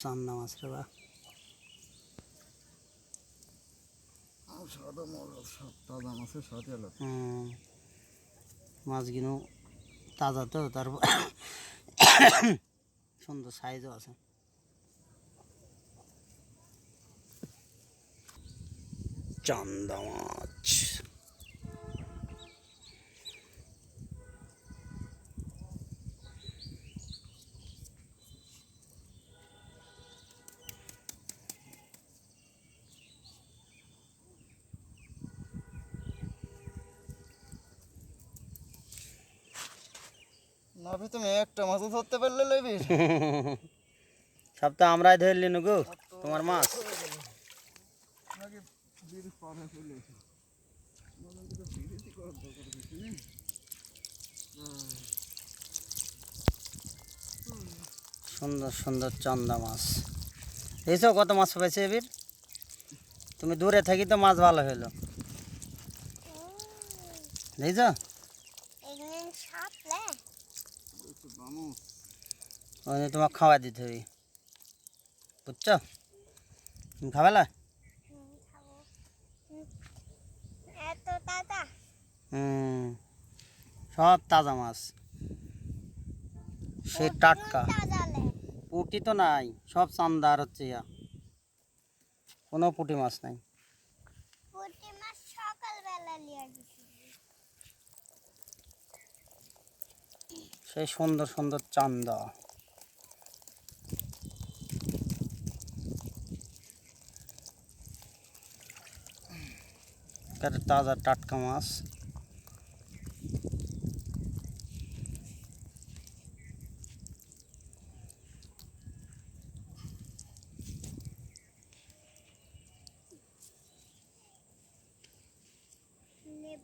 চান্দা মাছ রে বা। মাছ সব তাজা মাছের সাথে মাছগুলো তাজা তো তারপর সুন্দর সাইজও আছে। চান্দা মাছ। নাভি তুমি একটা মাছও ধরতে পারলে লেবি সব তো আমরাই ধরলি গো তোমার মাছ। সুন্দর সুন্দর চন্দা মাছ। দেখছ কত মাছ পেয়েছে এবির? তুমি দূরে থাকি তো মাছ ভালো হলো দেখছ? তোমাকে খাওয়া দিতে হবে। বুঝছ? তুমি খাবে না? হুম। সব তাজা মাছ। সে টাটকা। পুঁটি তো নাই সব চান্দা আর হচ্ছে ইয়া। কোনো পুঁটি মাছ নাই। পুঁটি মাছ সকালবেলা নিয়ে সেই সুন্দর সুন্দর চান্দা। একেবারে তাজা টাটকা মাছ। নেব